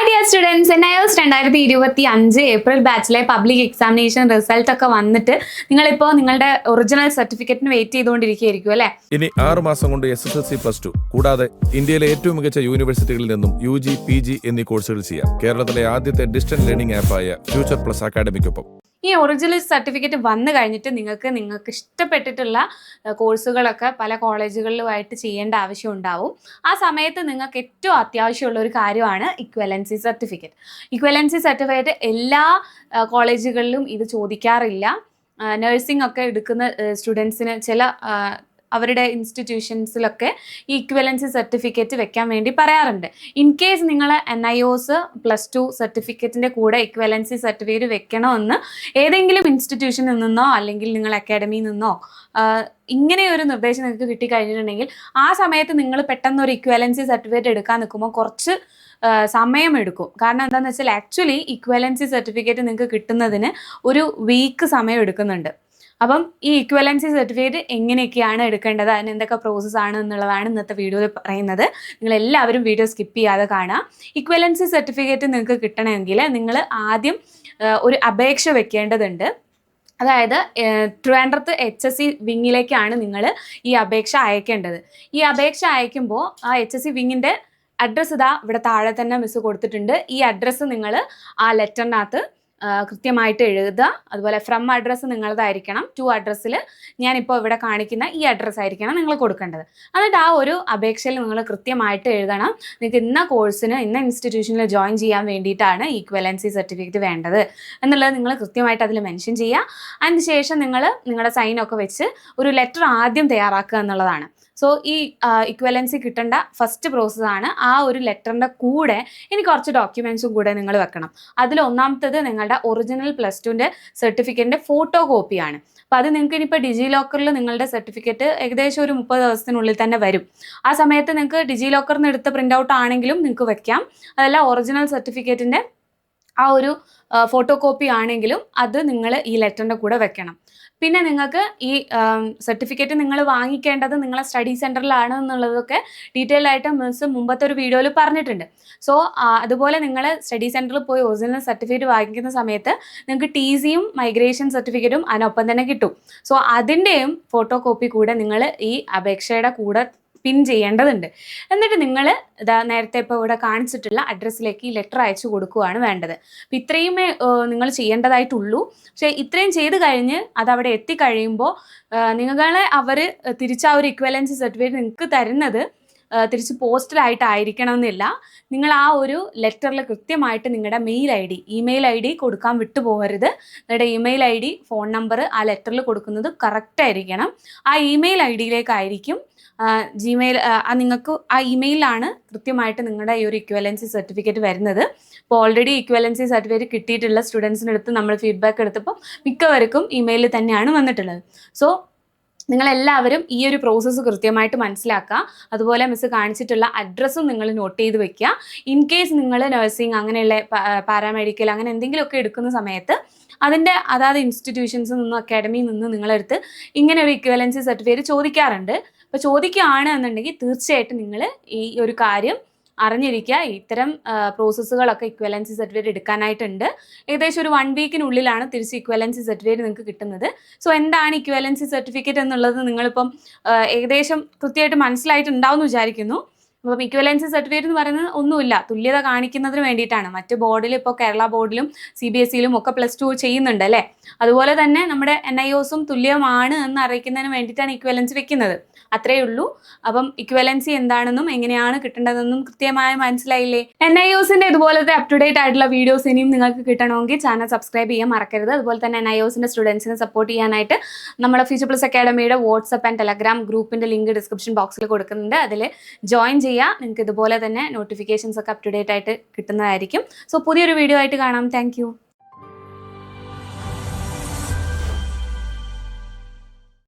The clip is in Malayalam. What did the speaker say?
Hi dear students N I S രണ്ടായിരത്തി ഇരുപത്തി അഞ്ച് ഏപ്രിൽ ബാച്ചിലെ പബ്ലിക് എക്സാമിനേഷൻ റിസൾട്ട് ഒക്കെ വന്നിട്ട് നിങ്ങളിപ്പോൾ നിങ്ങളുടെ ഒറിജിനൽ സർട്ടിഫിക്കറ്റിന് വെയിറ്റ് ചെയ്തുകൊണ്ടിരിക്കുകയായിരിക്കും അല്ലേ? ഇനി ആറ് മാസം കൊണ്ട് S S L C plus two കൂടാതെ ഇന്ത്യയിലെ ഏറ്റവും മികച്ച യൂണിവേഴ്സിറ്റികളിൽ നിന്നും യു ജി പി ജി എന്നീ കോഴ്സുകൾ ചെയ്യാം. കേരളത്തിലെ ആദ്യത്തെ ഡിസ്റ്റൻസ് ലേണിംഗ് ആപ്പായ ഫ്യൂച്ചർ പ്ലസ് അക്കാഡമിക്കൊപ്പം ഈ ഒറിജിനൽ സർട്ടിഫിക്കറ്റ് വന്നു കഴിഞ്ഞിട്ട് നിങ്ങൾക്ക് നിങ്ങൾക്ക് ഇഷ്ടപ്പെട്ടിട്ടുള്ള കോഴ്സുകളൊക്കെ പല കോളേജുകളിലുമായിട്ട് ചെയ്യേണ്ട ആവശ്യം ഉണ്ടാവും. ആ സമയത്ത് നിങ്ങൾക്ക് ഏറ്റവും അത്യാവശ്യമുള്ള ഒരു കാര്യമാണ് ഇക്വലൻസി സർട്ടിഫിക്കറ്റ് ഇക്വലൻസി സർട്ടിഫിക്കറ്റ് എല്ലാ കോളേജുകളിലും ഇത് ചോദിക്കാറില്ല. നഴ്സിംഗ് ഒക്കെ എടുക്കുന്ന സ്റ്റുഡൻസിന് ചില അവരുടെ ഇൻസ്റ്റിറ്റ്യൂഷൻസിലൊക്കെ ഈ ഇക്വലൻസി സർട്ടിഫിക്കറ്റ് വെക്കാൻ വേണ്ടി പറയാറുണ്ട്. ഇൻ കേസ് നിങ്ങൾ N I O S plus two സർട്ടിഫിക്കറ്റിന്റെ കൂടെ ഇക്വലൻസി സർട്ടിഫിക്കറ്റ് വെക്കണമെന്ന് ഏതെങ്കിലും ഇൻസ്റ്റിറ്റ്യൂഷനിൽ നിന്നോ അല്ലെങ്കിൽ നിങ്ങൾ അക്കാഡമിയിൽ നിന്നോ ഇങ്ങനെ ഒരു നിർദ്ദേശം നിങ്ങൾക്ക് കിട്ടിക്കഴിഞ്ഞിട്ടുണ്ടെങ്കിൽ ആ സമയത്ത് നിങ്ങൾ പെട്ടെന്ന് ഒരു ഇക്വലൻസി സർട്ടിഫിക്കറ്റ് എടുക്കാൻ നിൽക്കുമ്പോൾ കുറച്ച് സമയം സമയമെടുക്കും. കാരണം എന്താണെന്ന് വെച്ചാൽ ആക്ച്വലി ഇക്വലൻസി സർട്ടിഫിക്കറ്റ് നിങ്ങൾക്ക് കിട്ടുന്നതിന് ഒരു വീക്ക് സമയം എടുക്കുന്നുണ്ട്. അപ്പം ഈ ഇക്വലൻസി സർട്ടിഫിക്കറ്റ് എങ്ങനെയൊക്കെയാണ് എടുക്കേണ്ടത് അതിന് എന്തൊക്കെ പ്രോസസ്സ് ആണ് എന്നുള്ളതാണ് ഇന്നത്തെ വീഡിയോയിൽ പറയുന്നത്. നിങ്ങൾ എല്ലാവരും വീഡിയോ സ്കിപ്പ് ചെയ്യാതെ കാണാം ഇക്വലൻസി സർട്ടിഫിക്കറ്റ് നിങ്ങൾക്ക് കിട്ടണമെങ്കിൽ നിങ്ങൾ ആദ്യം ഒരു അപേക്ഷ വെക്കേണ്ടതുണ്ട്. അതായത് ട്രിവാൻഡ്രത്ത് എച്ച് എസ് സി വിങ്ങിലേക്കാണ് നിങ്ങൾ ഈ അപേക്ഷ അയക്കേണ്ടത്. ഈ അപേക്ഷ അയക്കുമ്പോൾ ആ എച്ച് എസ് സി വിങ്ങിന്റെ അഡ്രസ്സ് ഇതാ ഇവിടെ താഴെ തന്നെ മിസ് കൊടുത്തിട്ടുണ്ട്. ഈ അഡ്രസ്സ് നിങ്ങൾ ആ ലെറ്ററിനകത്ത് കൃത്യമായിട്ട് എഴുതുക. അതുപോലെ ഫ്രം അഡ്രസ്സ് നിങ്ങളതായിരിക്കണം. ടു അഡ്രസ്സിൽ ഞാനിപ്പോൾ ഇവിടെ കാണിക്കുന്ന ഈ അഡ്രസ്സ് ആയിരിക്കണം നിങ്ങൾ കൊടുക്കേണ്ടത്. എന്നിട്ട് ആ ഒരു അപേക്ഷയിൽ നിങ്ങൾ കൃത്യമായിട്ട് എഴുതണം. നിങ്ങൾക്ക് ഇന്ന കോഴ്സിന് ഇന്ന ഇൻസ്റ്റിറ്റ്യൂഷനിൽ ജോയിൻ ചെയ്യാൻ വേണ്ടിയിട്ടാണ് ഈക്വലൻസി സർട്ടിഫിക്കറ്റ് വേണ്ടത്. എന്നുള്ളത് നിങ്ങൾ കൃത്യമായിട്ട് അതിൽ മെൻഷൻ ചെയ്യുക. അതിന് ശേഷം നിങ്ങൾ നിങ്ങളുടെ സൈനൊക്കെ വെച്ച് ഒരു ലെറ്റർ ആദ്യം തയ്യാറാക്കുക എന്നുള്ളതാണ്. സോ ഈ ഇക്വലൻസി കിട്ടേണ്ട ഫസ്റ്റ് പ്രോസസ്സാണ് ആ ഒരു ലെറ്ററിന്റെ കൂടെ ഇനി കുറച്ച് ഡോക്യുമെൻസും കൂടെ നിങ്ങൾ വെക്കണം. അതിൽ ഒന്നാമത്തത് നിങ്ങളുടെ ഒറിജിനൽ പ്ലസ് ടുവിന്റെ സർട്ടിഫിക്കറ്റിന്റെ ഫോട്ടോ കോപ്പിയാണ് അപ്പോൾ അത് നിങ്ങൾക്ക് ഇനിയിപ്പോൾ ഡിജി ലോക്കറിൽ നിങ്ങളുടെ സർട്ടിഫിക്കറ്റ് ഏകദേശം ഒരു മുപ്പത് ദിവസത്തിനുള്ളിൽ തന്നെ വരും. ആ സമയത്ത് നിങ്ങൾക്ക് ഡിജി ലോക്കറിൽ നിന്ന് എടുത്ത പ്രിന്റ് ഔട്ട് ആണെങ്കിലും നിങ്ങൾക്ക് വെക്കാം. അതല്ല ഒറിജിനൽ സർട്ടിഫിക്കറ്റിന്റെ ആ ഒരു ഫോട്ടോ കോപ്പി ആണെങ്കിലും അത് നിങ്ങൾ ഈ ലെറ്ററിന്റെ കൂടെ വെക്കണം. പിന്നെ നിങ്ങൾക്ക് ഈ സർട്ടിഫിക്കറ്റ് നിങ്ങൾ വാങ്ങിക്കേണ്ടത് നിങ്ങളെ സ്റ്റഡി സെന്ററിലാണ് എന്നുള്ളതൊക്കെ ഡീറ്റെയിൽ ആയിട്ട് മിസ് മുമ്പത്തെ ഒരു വീഡിയോയിൽ പറഞ്ഞിട്ടുണ്ട്. സോ അതുപോലെ നിങ്ങൾ സ്റ്റഡി സെന്ററിൽ പോയി ഒറിജിനൽ സർട്ടിഫിക്കറ്റ് വാങ്ങിക്കുന്ന സമയത്ത് നിങ്ങൾക്ക് ടി സിയും മൈഗ്രേഷൻ സർട്ടിഫിക്കറ്റും അതിനൊപ്പം തന്നെ കിട്ടും. സോ അതിന്റെയും ഫോട്ടോ കോപ്പി കൂടെ നിങ്ങൾ ഈ അപേക്ഷയുടെ കൂടെ പിൻ ചെയ്യേണ്ടതുണ്ട്. എന്നിട്ട് നിങ്ങൾ ഇതാ നേരത്തെ ഇപ്പോൾ ഇവിടെ കാണിച്ചിട്ടുള്ള അഡ്രസ്സിലേക്ക് ഈ ലെറ്റർ അയച്ചു കൊടുക്കുകയാണ് വേണ്ടത്. അപ്പം ഇത്രയുമേ നിങ്ങൾ ചെയ്യേണ്ടതായിട്ടുള്ളൂ. പക്ഷേ ഇത്രയും ചെയ്ത് കഴിഞ്ഞ് അത് അവിടെ എത്തിക്കഴിയുമ്പോൾ നിങ്ങളെ അവർ തിരിച്ച് ആ ഒരു ഇക്വലൻസി സർട്ടിഫിക്കറ്റ് നിങ്ങൾക്ക് തരുന്നത് തിരിച്ച് പോസ്റ്റലായിട്ടായിരിക്കണം എന്നില്ല നിങ്ങൾ ആ ഒരു ലെറ്ററിൽ കൃത്യമായിട്ട് നിങ്ങളുടെ mail I D email I D കൊടുക്കാൻ വിട്ടുപോകരുത്. നിങ്ങളുടെ email I D phone number ആ ലെറ്ററിൽ കൊടുക്കുന്നത് കറക്റ്റ് ആയിരിക്കണം. ആ ഇമെയിൽ ഐ ഡിയിലേക്കായിരിക്കും ജിമെയിൽ നിങ്ങൾക്ക് ആ ഇമെയിലാണ് കൃത്യമായിട്ട് നിങ്ങളുടെ ഈ ഒരു ഇക്വലൻസി സർട്ടിഫിക്കറ്റ് വരുന്നത്. ഇപ്പോൾ ഓൾറെഡി ഇക്വലൻസി സർട്ടിഫിക്കറ്റ് കിട്ടിയിട്ടുള്ള സ്റ്റുഡൻസിന്റെ അടുത്ത് നമ്മൾ ഫീഡ്ബാക്ക് എടുത്തപ്പോൾ മിക്കവർക്കും ഇമെയിലിൽ തന്നെയാണ് വന്നിട്ടുള്ളത്. സോ നിങ്ങളെല്ലാവരും ഈ ഒരു പ്രോസസ്സ് കൃത്യമായിട്ട് മനസ്സിലാക്കുക. അതുപോലെ മിസ് കാണിച്ചിട്ടുള്ള അഡ്രസ്സും നിങ്ങൾ നോട്ട് ചെയ്ത് വെക്കുക. ഇൻ കേസ് നിങ്ങൾ നഴ്സിംഗ് അങ്ങനെയുള്ള പാരാമെഡിക്കൽ അങ്ങനെ എന്തെങ്കിലുമൊക്കെ എടുക്കുന്ന സമയത്ത് അതിന്റെ അതാത് ഇൻസ്റ്റിറ്റ്യൂഷൻസിൽ നിന്നും അക്കാഡമിയിൽ നിന്നും നിങ്ങളെടുത്ത് ഇങ്ങനെ ഒരു ഇക്വലൻസി സർട്ടിഫിക്കറ്റ് ചോദിക്കാറുണ്ട്. അപ്പോൾ ചോദിക്കുകയാണ് എന്നുണ്ടെങ്കിൽ തീർച്ചയായിട്ടും നിങ്ങൾ ഈ ഒരു കാര്യം അറിഞ്ഞിരിക്കുക. ഇത്തരം പ്രോസസ്സുകളൊക്കെ ഇക്വലൻസി സർട്ടിഫിക്കറ്റ് എടുക്കാനായിട്ടുണ്ട്. ഏകദേശം ഒരു വൺ വീക്കിനുള്ളിലാണ് തിരിച്ച് ഇക്വലൻസി സർട്ടിഫിക്കറ്റ് നിങ്ങൾക്ക് കിട്ടുന്നത്. സോ എന്താണ് ഇക്വലൻസി സർട്ടിഫിക്കറ്റ് എന്നുള്ളത് നിങ്ങളിപ്പം ഏകദേശം കൃത്യമായിട്ട് മനസ്സിലായിട്ടുണ്ടാവും എന്ന് വിചാരിക്കുന്നു. അപ്പം ഇക്വലൻസി സർട്ടിഫിക്കറ്റ് എന്ന് പറയുന്നത് ഒന്നുമില്ല. തുല്യത കാണിക്കുന്നതിന് വേണ്ടിയിട്ടാണ്. മറ്റ് ബോർഡിൽ ഇപ്പോൾ കേരള ബോർഡിലും സി ബി എസ് സിയിലും ഒക്കെ പ്ലസ് ടു ചെയ്യുന്നുണ്ട് അല്ലേ? അതുപോലെ തന്നെ നമ്മുടെ എൻ ഐ ഒസും തുല്യമാണ് എന്ന് അറിയിക്കുന്നതിന് വേണ്ടിയിട്ടാണ് ഇക്വലൻസി വെക്കുന്നത്. അത്രയേ ഉള്ളൂ. അപ്പം ഇക്വലൻസി എന്താണെന്നും എങ്ങനെയാണ് കിട്ടേണ്ടതെന്നും കൃത്യമായി മനസ്സിലായില്ലേ? എൻ ഐ ഒസിന്റെ ഇതുപോലത്തെ അപ് ടു ഡേറ്റ് ആയിട്ടുള്ള വീഡിയോസ് ഇനിയും നിങ്ങൾക്ക് കിട്ടണമെങ്കിൽ ചാനൽ സബ്സ്ക്രൈബ് ചെയ്യാൻ മറക്കരുത്. അതുപോലെ തന്നെ എൻ ഐ ഒസിന്റെ സ്റ്റുഡൻസിനെ സപ്പോർട്ട് ചെയ്യാനായിട്ട് നമ്മുടെ ഫ്യൂച്ചർ പ്ലസ് അക്കാഡമിയുടെ വാട്സപ്പ് ആൻഡ് ടെലഗ്രാം ഗ്രൂപ്പിന്റെ ലിങ്ക് ഡിസ്ക്രിപ്ഷൻ ബോക്സിൽ കൊടുക്കുന്നുണ്ട്. അതിൽ ജോയിൻ ചെയ്യുക നിങ്ങൾക്ക് ഇതുപോലെ തന്നെ നോട്ടിഫിക്കേഷൻസ് ഒക്കെ അപ് ടു ഡേറ്റ് ആയിട്ട് കിട്ടുന്നതായിരിക്കും. സോ പുതിയൊരു വീഡിയോ ആയിട്ട് കാണാം. താങ്ക്